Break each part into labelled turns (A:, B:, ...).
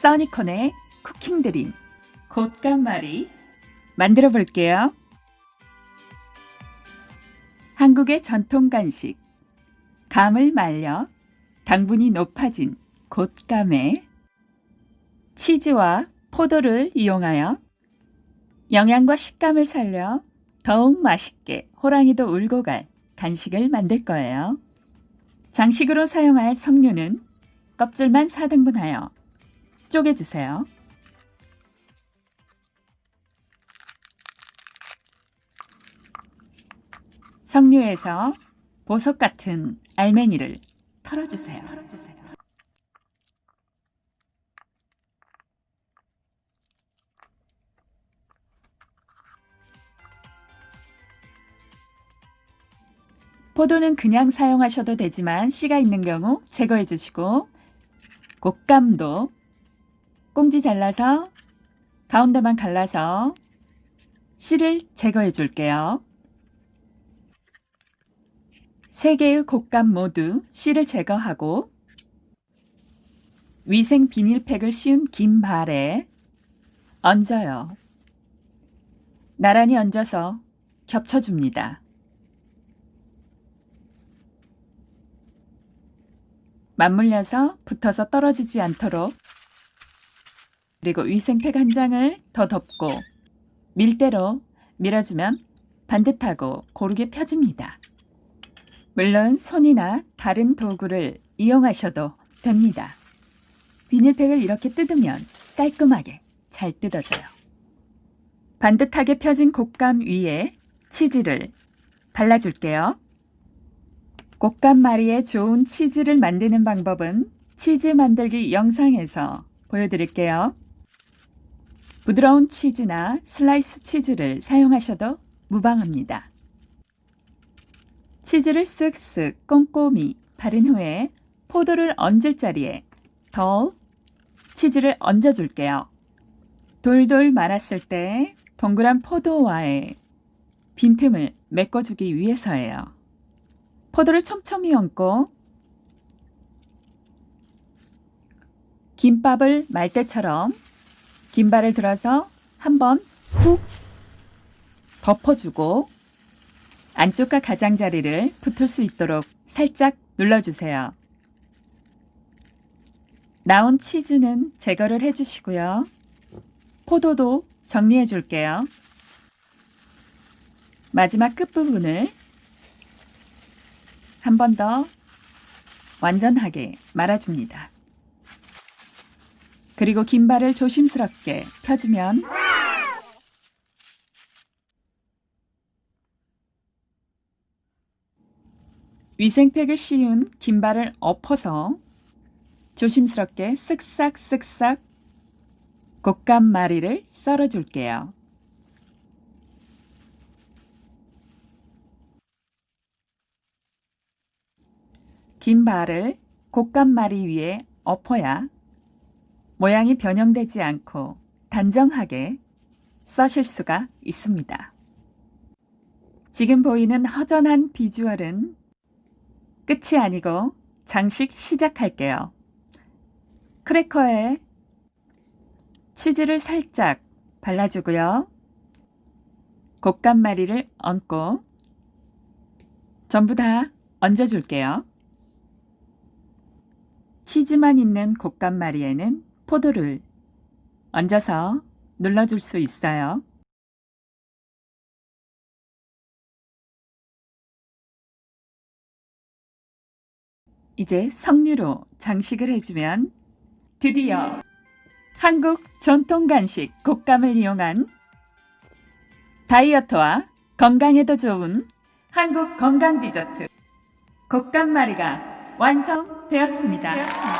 A: 써니콘의 쿠킹 드림 곶감말이 만들어 볼게요. 한국의 전통 간식 감을 말려 당분이 높아진 곶감에 치즈와 포도를 이용하여 영양과 식감을 살려 더욱 맛있게 호랑이도 울고 갈 간식을 만들 거예요. 장식으로 사용할 석류는 껍질만 4등분하여 쪼개주세요. 석류에서 보석 같은 알맹이를 털어주세요. 포도는 그냥 사용하셔도 되지만 씨가 있는 경우 제거해 주시고 곶감도 꽁지 잘라서 가운데만 갈라서 씨를 제거해 줄게요. 세 개의 곶감 모두 씨를 제거하고 위생 비닐팩을 씌운 긴 발에 얹어요. 나란히 얹어서 겹쳐줍니다. 맞물려서 붙어서 떨어지지 않도록 그리고 위생팩 한 장을 더 덮고 밀대로 밀어주면 반듯하고 고르게 펴집니다. 물론 손이나 다른 도구를 이용하셔도 됩니다. 비닐팩을 이렇게 뜯으면 깔끔하게 잘 뜯어져요. 반듯하게 펴진 곶감 위에 치즈를 발라줄게요. 곶감 말이에 좋은 치즈를 만드는 방법은 치즈 만들기 영상에서 보여드릴게요. 부드러운 치즈나 슬라이스 치즈를 사용하셔도 무방합니다. 치즈를 쓱쓱 꼼꼼히 바른 후에 포도를 얹을 자리에 더 치즈를 얹어줄게요. 돌돌 말았을 때 동그란 포도와의 빈틈을 메꿔주기 위해서예요. 포도를 촘촘히 얹고 김밥을 말 때처럼 김발을 들어서 한번 훅 덮어주고 안쪽과 가장자리를 붙을 수 있도록 살짝 눌러주세요. 나온 치즈는 제거를 해주시고요. 포도도 정리해 줄게요. 마지막 끝부분을 한 번 더 완전하게 말아줍니다. 그리고 긴발을 조심스럽게 펴주면 위생팩을 씌운 긴발을 엎어서 조심스럽게 쓱싹쓱싹 곶감 마리를 썰어줄게요. 긴 발을 곶감마리 위에 엎어야 모양이 변형되지 않고 단정하게 써실 수가 있습니다. 지금 보이는 허전한 비주얼은 끝이 아니고 장식 시작할게요. 크래커에 치즈를 살짝 발라주고요. 곶감마리를 얹고 전부 다 얹어줄게요. 치즈만 있는 곶감마리에는 포도를 얹어서 눌러줄 수 있어요. 이제 석류로 장식을 해주면 드디어 한국 전통 간식 곶감을 이용한 다이어트와 건강에도 좋은 한국 건강 디저트 곶감마리가 완성되었습니다.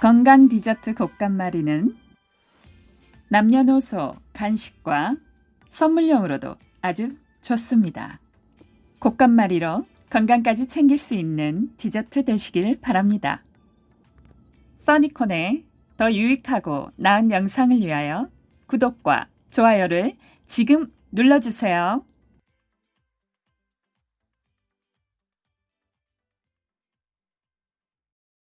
A: 건강 디저트 곶감마리는 남녀노소 간식과 선물용으로도 아주 좋습니다. 곶감마리로 건강까지 챙길 수 있는 디저트 되시길 바랍니다. 써니콘의 더 유익하고 나은 영상을 위하여 구독과 좋아요를 지금 눌러주세요.